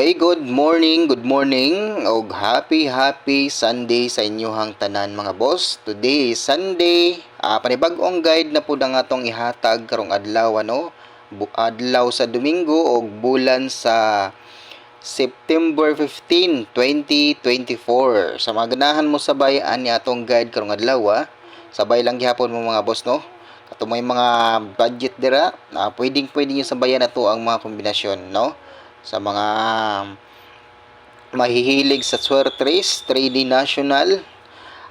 Okay, good morning, good morning, o happy, happy Sunday sa inyong tanan mga boss. Today is Sunday, ah, panibag-ong guide na po na nga tong ihatag karong adlaw, ano? Adlaw sa Domingo o bulan sa September 15, 2024. Sa mga ganahan mo sabay ani atong guide karong adlaw, ah. Sabay lang gihapon mo mga boss, no? Kato may mga budget dira, ah, pwedeng pwedeng yung sabayan na to ang mga kombinasyon, no? Sa mga mahihilig sa swerte race, 3D national,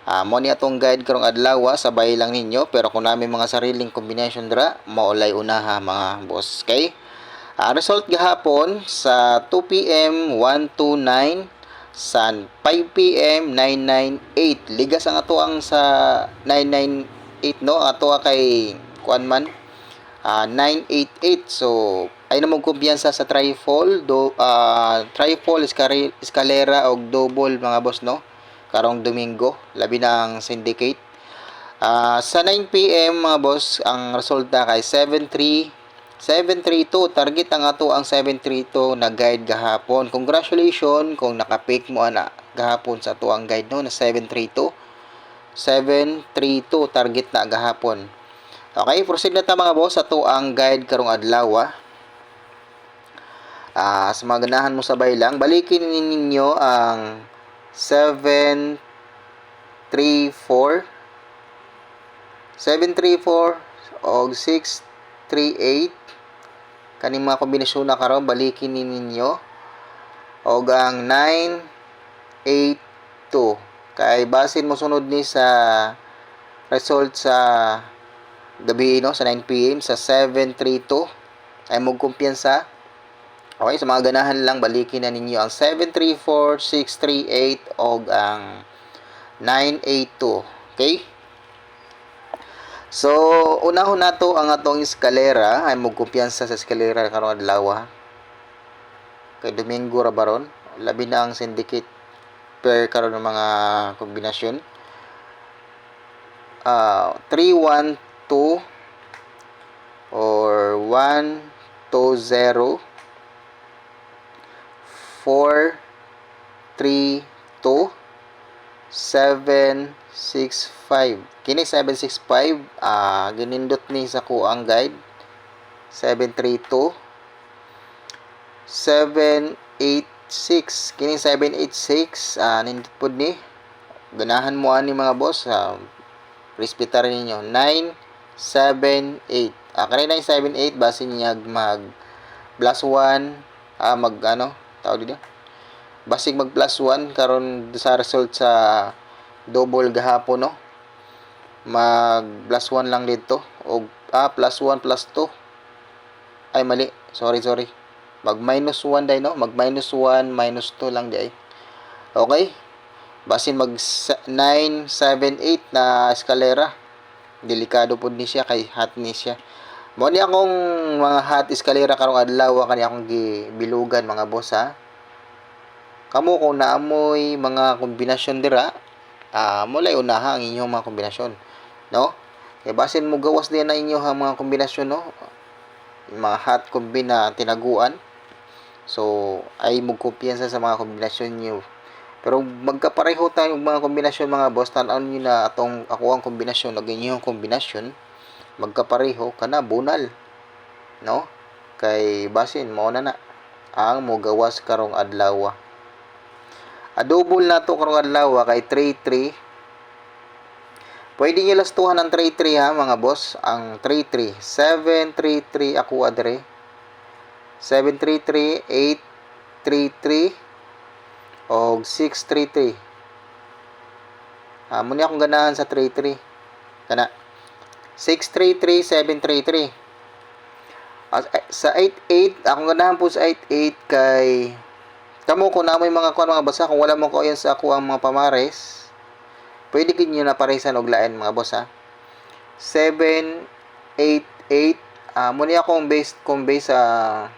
Ah, mo ni atong guide karong adlaw ah, sabay lang ninyo pero kung namin mga sariling combination dira maulay unaha mga boss. Kay Ah, result gahapon sa 2 PM 129 sa 5 PM 998 ligas ang ato ang sa 998 no? Ato kay kuan man? Ah, 988 so ay namang kumpiyansa sa trifle do ah, trifle escare- escalera og double mga boss no? Karong Domingo labi ang syndicate. Ah, sa 9 PM mga boss ang resulta kay 73 732 target ang ato ang 732 na guide gahapon. Congratulations kung nakapick mo ana gahapon sa ato ang guide no na 732 732 target na gahapon. Okay proceed na ta mga boss sa ato ang guide karong adlaw Ah, sa mga ganahan mo sabay lang balikin ninyo ang 734 734 og 638 kaning mga kombinasyon na karon balikin ni ninyo. Og ang 982 kay basin mo sunod ni sa result sa gabi no? Sa 9 PM sa 732 ay mo kumpiyansa Okay, sa mga ganahan lang, balikin na ninyo ang 734, 638, o ang 982. Okay? So, unahon na to ang atong eskalera, ay magkumpiyansa sa eskalera karong adlaw. Kay Domingo ra baron, labi na ang syndicate per karon ng mga kombinasyon. Ah, 312 or 120 4 3 2 7 6 5 kini 765 ah ginindot ni sa ko ang guide 732 786 kini 786 ah nindot pod ni. Ganahan mo ani mga boss. Ah, respetar ninyo. 978 ah kanina 978 base niya mag plus 1 ah mag ano tawag dito? Basig mag plus 1 karon sa result sa double gahapon no? Mag plus 1 lang dito. O ah plus 1 plus 2 ay mali. Sorry sorry. Mag minus 1 day no? Mag minus 1 minus 2 lang day. Okay. Basin mag 9 7 8 na eskalera. Delikado pud ni siya kay hot ni siya mo ni akong mga hot eskalera karong adlaw kani akong gibilugan mga boss ha? Kamo kung naamoy mga kombinasyon dira ah mulay unaha ang inyong mga kombinasyon no? Kay basin mo gawas din na inyo ang mga kombinasyon no? Mga hot kombina tinaguan. So ay mo kumpiyansa sa mga kombinasyon niyo. Pero magkapareho tayo mga kombinasyon mga boss tan niyo na atong ako ang kombinasyon ug inyong kombinasyon magkapareho kana bunal. No? Kay basin mao na. Na ang mogawas karong adlaw adobol na to karong adlaw kay 33 pwede nyo lastuhan ang 33 ha mga boss? Ang 33 733 ako adre. 733 833 og 633 ah muna akong ganahan sa 33 kana 633 733 As, eh, sa 88 akong ganahan po sa 88 kay kamo kung na may mga kuan mga basa kung wala mo ko yan sa ako ang mga pamares pwede kin nyo na paresan og lain mga boss ha? 788 ah muna akong base kung base sa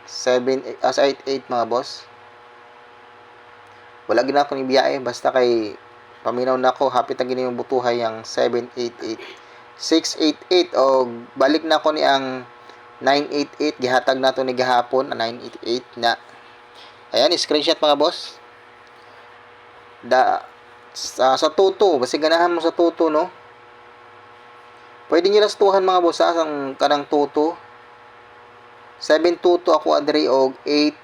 7 as 88 mga boss. Wala gina ako ni biyahe basta kay paminaw na ako hapit na gini yung butuhay ang 788 688 o balik na ako ni ang 988 gihatag nato ni gahapon ang 988 na Ayan, screenshot mga boss. Da, sa, sa tuto, basi ganahan mo sa tuto, no? Pwede nyo lastuhan mga boss, ha? Ang kanang tuto. 7 tuto ako adri og 8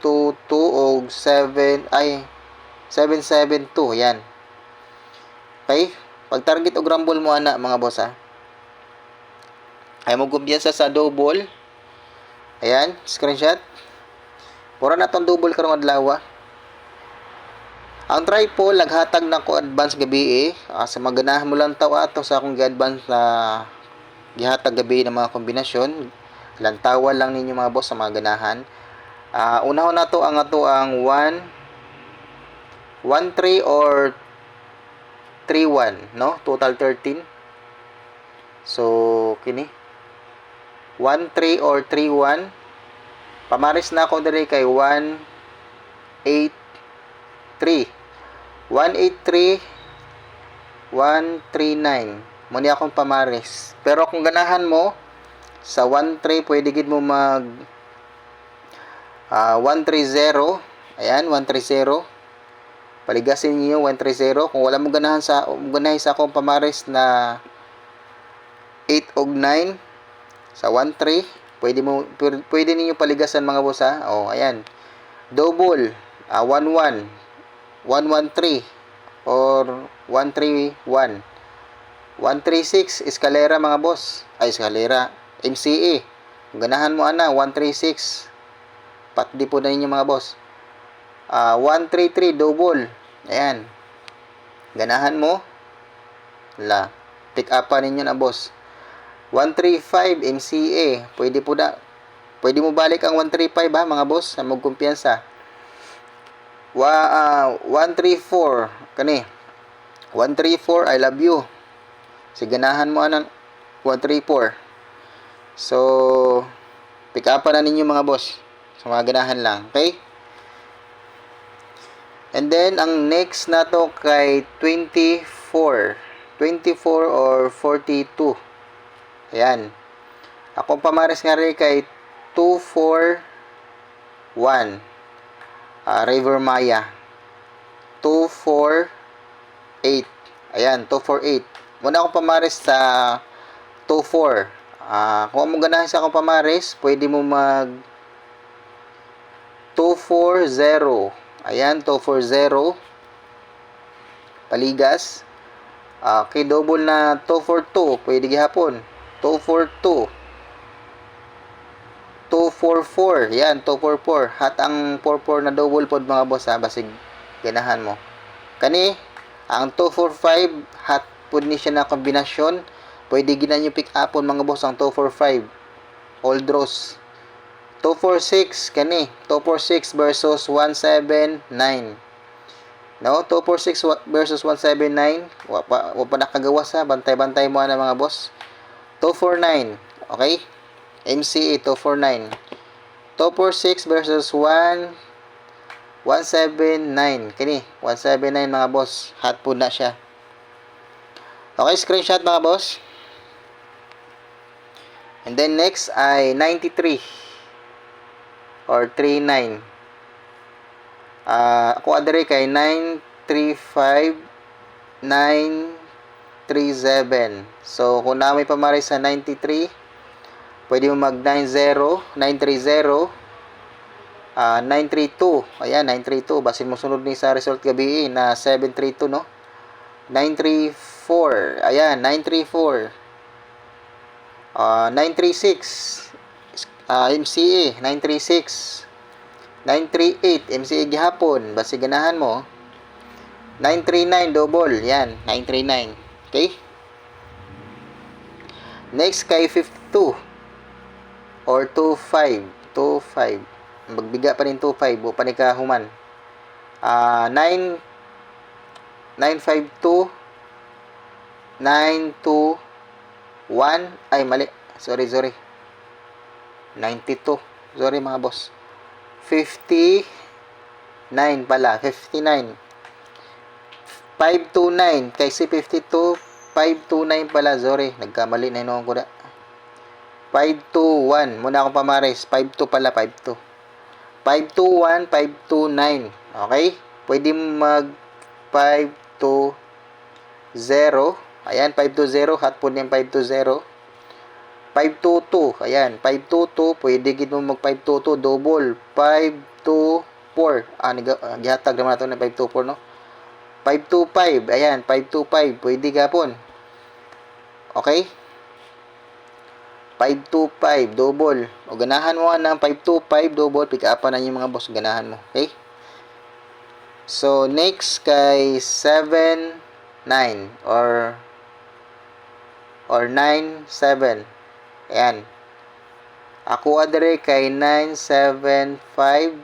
tuto og 7 ay 772 yan. Okay? Pag target og rumble mo ana mga boss ha. Ay mo kumpiyansa sa double. Ayan, screenshot. Pura na tong double karong adlaw. ah. Ang tripod naghatag na ko advance gabi eh. Ah, sa maganahan mo lang taw ato sa akong advance na gihatag gabi ng mga kombinasyon. Lantawan lang ninyo mga boss sa mga ganahan. Ah, unahon na to ang ato ang 1 1 3 or 3 1, no? Total 13. So, kini 1 3 or 3 1 Pamaris na ako diri kay 1 8 3 183 139 Muni akong pamaris. Pero kung ganahan mo sa 13 pwede gid mo mag ah 130. Ayan, 130. Paligasin niyo 130 kung wala mo ganahan sa mo ganahan sa akong pamaris na 8 og 9 sa 13 pwede mo pwede, ninyo paligasan mga boss ha. Oh, ayan. Double ah 11 113 or 131 136 eskalera mga boss. Ay eskalera. MCA ganahan mo ana 136 patdi po na ninyo mga boss ah 133 double. Ayan. Ganahan mo. La pick up pa ninyo na boss. 135 MCA pwede po na pwede mo balik ang 135 ha mga boss na magkumpiyansa. Wa, ah, 134 kani. 134 I love you. Siganahan mo anan 134 so pick up na ninyo mga boss. Sa mga ganahan lang okay and then ang next na to kay 24 24 or 42 ayan. Ako pamares nga rin kay 241 ah, River Maya. 248 ayan 248 muna akong pamares sa 24 ah, kung mo ganahan sa akong pamares pwede mo mag 240 ayan 240 paligas okay double na 242 pwede gihapon 242 244. Yan, 244. Hat ang 44 na double pod mga boss ha. Basig ganahan mo. Kani, ang 245 hat pod ni siya na kombinasyon. Pwede ginan nyo pick upon mga boss ang 245. Old Rose. 246 kani. 246 versus 179. No, 246 wa- versus 179. Wa pa, wa pa nakagawas ha. Bantay-bantay mo na mga boss. 249. Okay? MCA 249. 246 versus 1 179. Kini, 179 mga boss. Hot po na siya. Okay, screenshot mga boss. And then next ay 93 or 39. Ah, ako adere kay 935 937. So, kung na may pamaray sa 93, pwede mo mag 90, 930, ah 932. Ayan, 932. Basin mo sunod ni sa result gabi eh, na 732, no? 934. Ayan, 934. Ah 936. Ah MCA, 936. 938, MCA gihapon. Basi ganahan mo. 939 double. Yan, 939. Okay? Next kay 52 or 25 25 magbiga pa rin 25 o pa ni kahuman ah 9 952 921 ay mali sorry sorry 92 sorry mga boss 59 pala 59 529 kay si 52 529 pala sorry nagkamali na yun ko na 521 muna akong pamares 52 pala 52 521, 529. Okay? Pwede mag 520. Ayan, 520. Hot po yung 520. 522. Ayan, 522. Pwede gid mo mag 522 double. 524. Ah, ah, gihatag naman nato na 524 no. 525. Ayan, 525. Pwede gapon. Okay? 525 double. O ganahan mo ng 525 double, pick up na yung mga boss ganahan mo. Okay? So next kay 79 or or 97. Ayan. Ako adre kay 975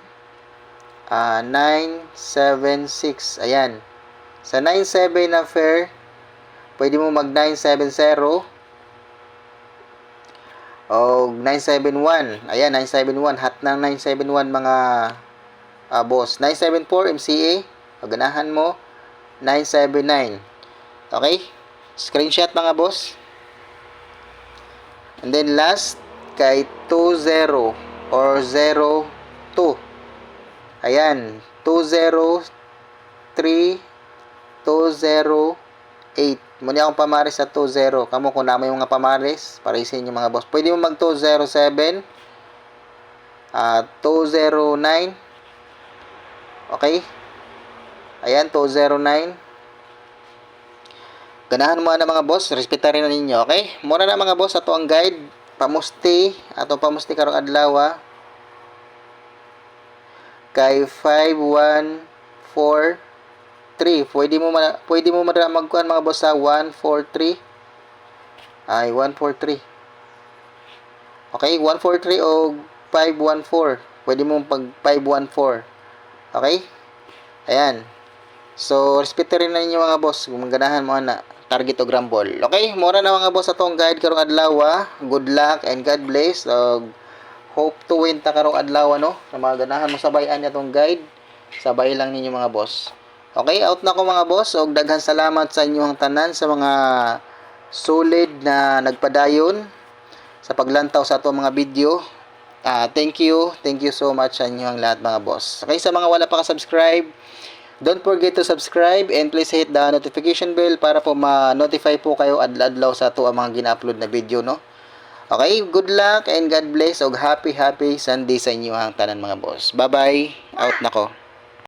ah 976. Ayan. Sa 97 na fair, pwede mo mag 970 o 971. Ayan, 971. Hot ng 971 mga ah, boss. 974 MCA. Paganahan mo. 979. Okay? Screenshot mga boss. And then last kay 20 or 02. Ayan, 203 208. Muna akong pamaris sa 20. Kamo kung naman yung mga pamaris, parisin yung mga boss. Pwede mo mag 207 ah 209 Okay? Ayan, 209 Ganahan mo na mga boss, respeta rin ninyo, okay? Mura na mga boss, ato ang guide, pamusti, ato pamusti karong adlaw, ah. kay 5143. Pwede mo man, pwede mo madara magkuan mga boss sa 143. Ay 143. Okay, 143 o 514. Pwede mo pag 514. Okay? Ayan. So, respeto rin na ninyo mga boss. Kung maganahan mo na target o grambol. Okay, mura na mga boss atong guide karong adlaw. Good luck and God bless. So, hope to win ta karong adlaw no. Na mga ganahan mo sabayan atong guide. Sabay lang ninyo mga boss. Okay, out na ko mga boss. Og daghan salamat sa inyong tanan sa mga solid na nagpadayon sa paglantaw sa ato mga video. Ah, thank you. Thank you so much sa inyong lahat mga boss. Okay, sa mga wala pa ka-subscribe, Don't forget to subscribe and please hit the notification bell para po ma-notify po kayo adlaw sa ato ang mga gina-upload na video, no? Okay, good luck and God bless og happy happy Sunday sa inyo ang tanan mga boss. Bye-bye. Out na ko.